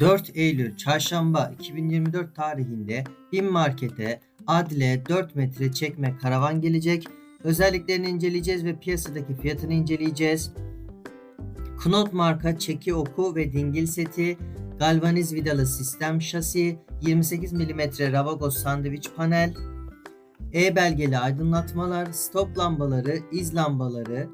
4 Eylül Çarşamba 2024 tarihinde BİM Market'e Adile 4 metre çekme karavan gelecek. Özelliklerini inceleyeceğiz ve piyasadaki fiyatını inceleyeceğiz. Knot marka çeki oku ve dingil seti, galvaniz vidalı sistem şasi, 28 mm Ravagos sandviç panel, E belgeli aydınlatmalar, stop lambaları, iz lambaları,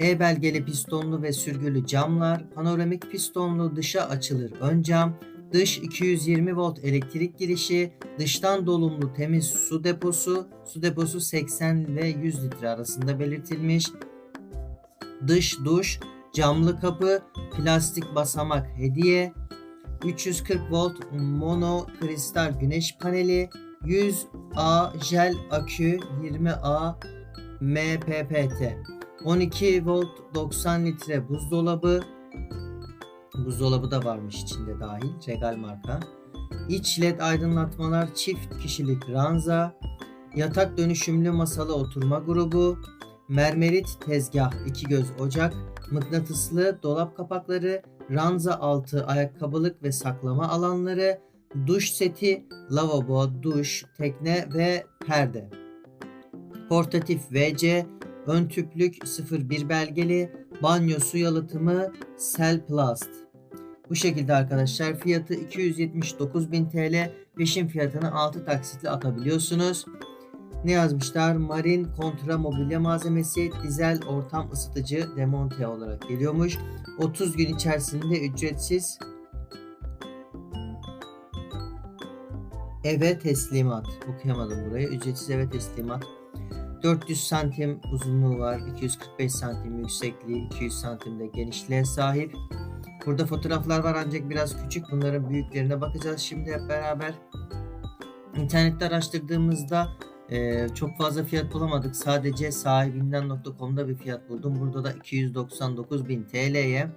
E belgeli pistonlu ve sürgülü camlar, panoramik pistonlu dışa açılır ön cam, dış 220 volt elektrik girişi, dıştan dolumlu temiz su deposu, su deposu 80 ve 100 litre arasında belirtilmiş. Dış duş, camlı kapı, plastik basamak hediye, 340 volt mono kristal güneş paneli, 100A jel akü, 20A MPPT, 12 volt 90 litre buzdolabı, buzdolabı da varmış içinde dahil, Regal marka. İç led aydınlatmalar, çift kişilik ranza, yatak dönüşümlü masalı oturma grubu, mermerit tezgah, iki göz ocak, mıknatıslı dolap kapakları, ranza altı ayakkabılık ve saklama alanları, duş seti, lavabo, duş, tekne ve perde. Portatif WC, ön tüplük 01 belgeli, banyo su yalıtımı Selplast. Bu şekilde arkadaşlar fiyatı 279.000 TL. Peşin fiyatını 6 taksitle atabiliyorsunuz. Ne yazmışlar? Marin kontra mobilya malzemesi dizel ortam ısıtıcı demonte olarak geliyormuş. 30 gün içerisinde ücretsiz eve teslimat. Okuyamadım burayı. Ücretsiz eve teslimat. 400 santim uzunluğu var. 245 santim yüksekliği, 200 santim de genişliğe sahip. Burada fotoğraflar var ancak biraz küçük. Bunların büyüklerine bakacağız şimdi hep beraber. İnternette araştırdığımızda ee, çok fazla fiyat bulamadık. Sadece sahibinden.com'da bir fiyat buldum. Burada da 299.000 TL'ye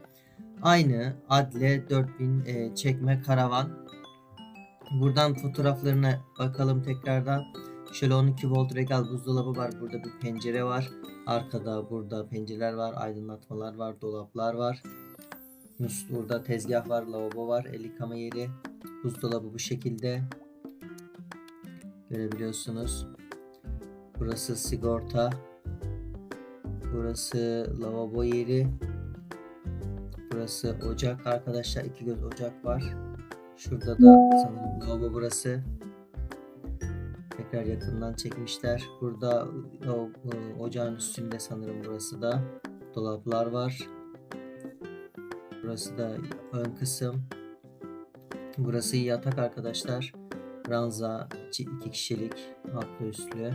aynı Adle 4000 e, çekme karavan. Buradan fotoğraflarına bakalım tekrardan. Şöyle 12 volt regal buzdolabı var. Burada bir pencere var. Arkada burada pencereler var. Aydınlatmalar var. Dolaplar var. Burada tezgah var. Lavabo var. El yıkama yeri. Buzdolabı bu şekilde. Görebiliyorsunuz. Burası sigorta. Burası lavabo yeri. Burası ocak arkadaşlar. iki göz ocak var. Şurada da sanırım lavabo burası. Tekrar yakından çekmişler. Burada lavabo- ocağın üstünde sanırım burası da. Dolaplar var. Burası da ön kısım. Burası yatak arkadaşlar. Ranza iki kişilik altlı üstlü.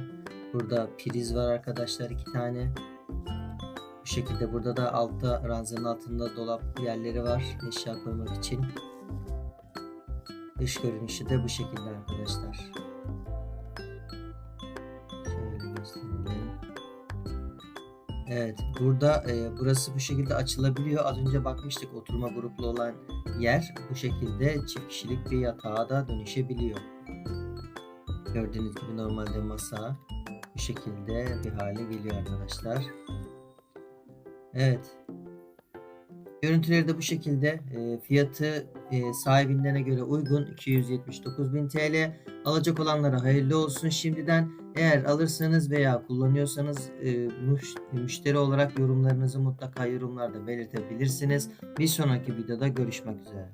Burada priz var arkadaşlar iki tane. Bu şekilde burada da altta ranzanın altında dolap yerleri var eşya koymak için. Dış görünüşü de bu şekilde arkadaşlar. Evet burada e, burası bu şekilde açılabiliyor. Az önce bakmıştık oturma gruplu olan yer bu şekilde çift kişilik bir yatağa da dönüşebiliyor. Gördüğünüz gibi normalde masa bu şekilde bir hale geliyor arkadaşlar. Evet. Görüntüleri de bu şekilde. E, fiyatı e, sahibindene göre uygun 279.000 TL. Alacak olanlara hayırlı olsun şimdiden. Eğer alırsanız veya kullanıyorsanız e, müş- müşteri olarak yorumlarınızı mutlaka yorumlarda belirtebilirsiniz. Bir sonraki videoda görüşmek üzere.